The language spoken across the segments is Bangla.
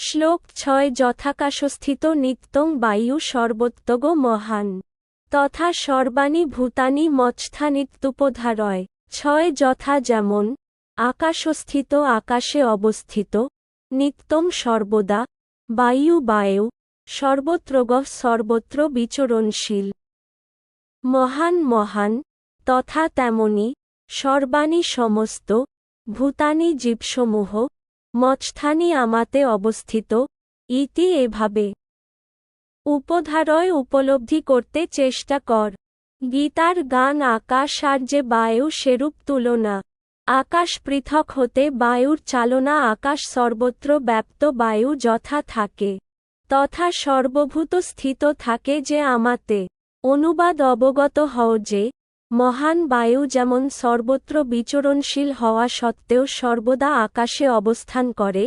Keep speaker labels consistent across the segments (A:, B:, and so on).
A: শ্লোক ছয়, যথাকাশস্থিত নিত্যং বায়ু সর্বত্তগ মহান। তথা সর্বাণী ভূতানি মৎস্থানিত্যুপধারয় ছয়, যথা যেমন আকাশস্থিত আকাশে অবস্থিত, নিত্যং সর্বদা বায়ু বায়ু সর্বত্রগ সর্বত্র বিচরণশীল। মহান মহান, তথা তেমনি সর্বাণী সমস্ত ভূতানি জীবসমূহ মৎস্থানি আমাতে অবস্থিত। ইতি এভাবে। উপধারয় উপলব্ধি করতে চেষ্টা কর। গীতার গান আকাশ আর যে বায়ু সেরূপ তুলনা। আকাশ পৃথক হতে বায়ুর চালনা আকাশ সর্বত্র ব্যাপ্ত বায়ু যথা থাকে। তথা সর্বভূত স্থিত থাকে যে আমাতে। অনুবাদ অবগত হও যে মহান বায়ু যেমন সর্বত্র বিচরণশীল হওয়া সত্ত্বেও সর্বদা আকাশে অবস্থান করে,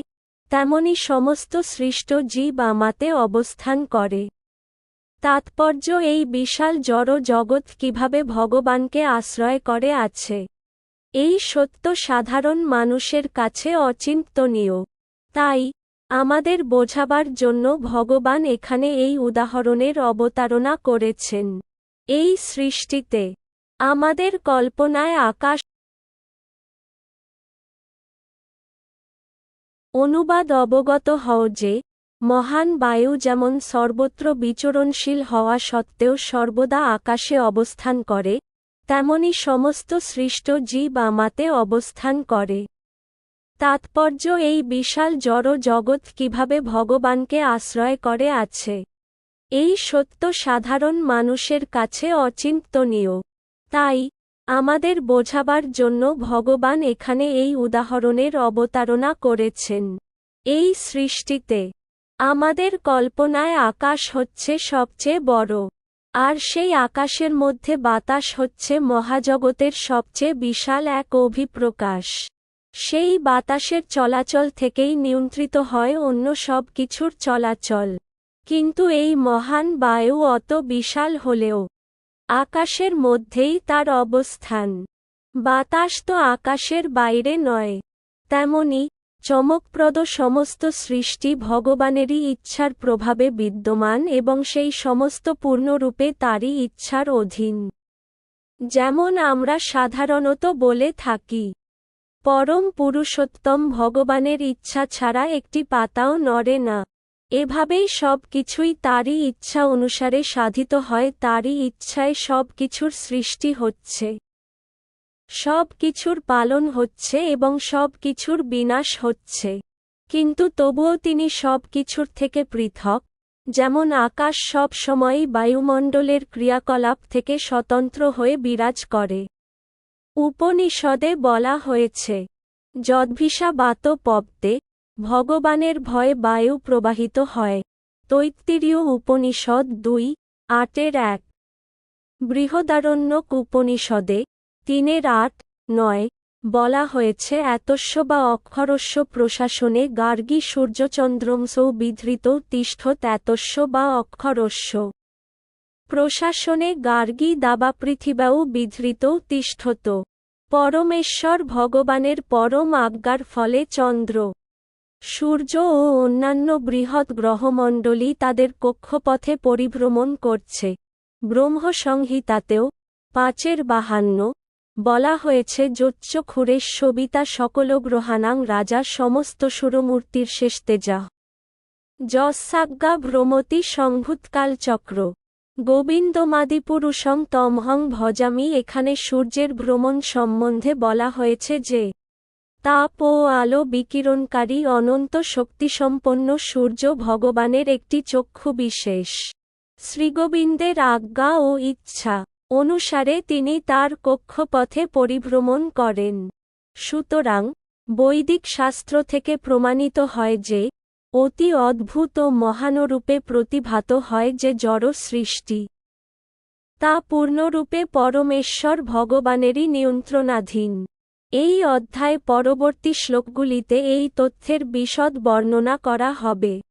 A: তেমনি সমস্ত সৃষ্ট জীব আমাতে অবস্থান করে। তাৎপর্য এই বিশাল জড় জগৎ কীভাবে ভগবানকে আশ্রয় করে আছে? এই সত্য সাধারণ মানুষের কাছে অচিন্তনীয়। তাই, আমাদের বোঝাবার জন্য ভগবান এখানে এই উদাহরণের অবতারণা করেছেন। এই সৃষ্টিতে আমাদের কল্পনায় আকাশ অনুবাদ অবগত হও যে, মহান বায়ু যেমন সর্বত্র বিচরণশীল হওয়া সত্ত্বেও সর্বদা আকাশে অবস্থান করে, তেমনি সমস্ত সৃষ্ট জীব আমাতে অবস্থান করে। তাৎপর্য এই বিশাল জড় জগৎ কীভাবে ভগবানকে আশ্রয় করে আছে? এই সত্য সাধারণ মানুষের কাছে অচিন্তনীয়। তাই, আমাদের বোঝাবার জন্য ভগবান এখানে এই উদাহরণের অবতারণা করেছেন। এই সৃষ্টিতে, আমাদের কল্পনায় আকাশ হচ্ছে সবচেয়ে বড়, আর সেই আকাশের মধ্যে বাতাস হচ্ছে মহাজগতের সবচেয়ে বিশাল এক অভিপ্রকাশ। সেই বাতাসের চলাচল থেকেই নিয়ন্ত্রিত হয় অন্য সব কিছুর চলাচল। কিন্তু এই মহান বায়ু অত বিশাল হলেও আকাশের মধ্যেই তার অবস্থান। বাতাস তো আকাশের বাইরে নয়। তেমনি, চমকপ্রদ সমস্ত সৃষ্টি ভগবানেরই ইচ্ছার প্রভাবে বিদ্যমান এবং সেই সমস্ত পূর্ণরূপে তারই ইচ্ছার অধীন। যেমন আমরা সাধারণত বলে থাকি, পরম পুরুষোত্তম ভগবানের ইচ্ছা ছাড়া একটি পাতাও নড়ে না। এভাবেই সব কিছুই তারই ইচ্ছা অনুসারে সাধিত হয়, তারই ইচ্ছায় সব কিছুর সৃষ্টি হচ্ছে। সব কিছুর পালন হচ্ছে এবং সব কিছুর বিনাশ হচ্ছে। কিন্তু তবুও তিনি সব কিছুর থেকে পৃথক। যেমন আকাশ সব সময়ই বায়ুমণ্ডলের ক্রিয়াকলাপ থেকে স্বতন্ত্র হয়ে বিরাজ করে। উপনিষদে বলা হয়েছে যদ্ভিসা বাত পব্দে ভগবানের ভয়ে বায়ু প্রবাহিত হয়। তৈত্তিরীয় উপনিষদ দুই, আটের এক। বৃহদারণ্যক উপনিষদে তিনের আট, নয়, বলা হয়েছে, এতস্য বা অক্ষরস্য প্রশাসনে গার্গী সূর্যচন্দ্রংসৌ বিধৃত তিষ্ঠত এতস্য বা অক্ষরস্য। প্রশাসনে গার্গী দাবা পৃথিবাও বিধৃত তিষ্ঠত। পরমেশ্বর ভগবানের পরম আজ্ঞার ফলে চন্দ্র সূর্য ও অন্যান্য বৃহৎ গ্রহমণ্ডলী তাদের কক্ষপথে পরিভ্রমণ করছে। ব্রহ্মসংহিতাতেও পাঁচের বাহান্ন বলা হয়েছে যোচ্চ খুরেশ সবিতা সকল গ্রহাণাং রাজা সমস্ত সুরমূর্তির শেষ তেজা যস্যাজ্ঞা ভ্রমতি সংভূতকাল চক্র গোবিন্দমাদিপুরুষং তমহং ভজামি। এখানে সূর্যের ভ্রমণ সম্বন্ধে বলা হয়েছে যে তাপ ও আলো বিকিরণকারী অনন্ত শক্তিসম্পন্ন সূর্য ভগবানের একটি চক্ষু বিশেষ। শ্রীগোবিন্দের আজ্ঞা ও ইচ্ছা অনুসারে তিনি তার কক্ষপথে পরিভ্রমণ করেন। সুতরাং বৈদিক শাস্ত্র থেকে প্রমাণিত হয় যে, অতি অদ্ভুত ও মহানরূপে প্রতিভাত হয় যে জড় সৃষ্টি। তা পূর্ণরূপে পরমেশ্বর ভগবানেরই নিয়ন্ত্রণাধীন। এই অধ্যায় পরবর্তী শ্লোকগুলিতে এই তথ্যের বিশদ বর্ণনা করা হবে।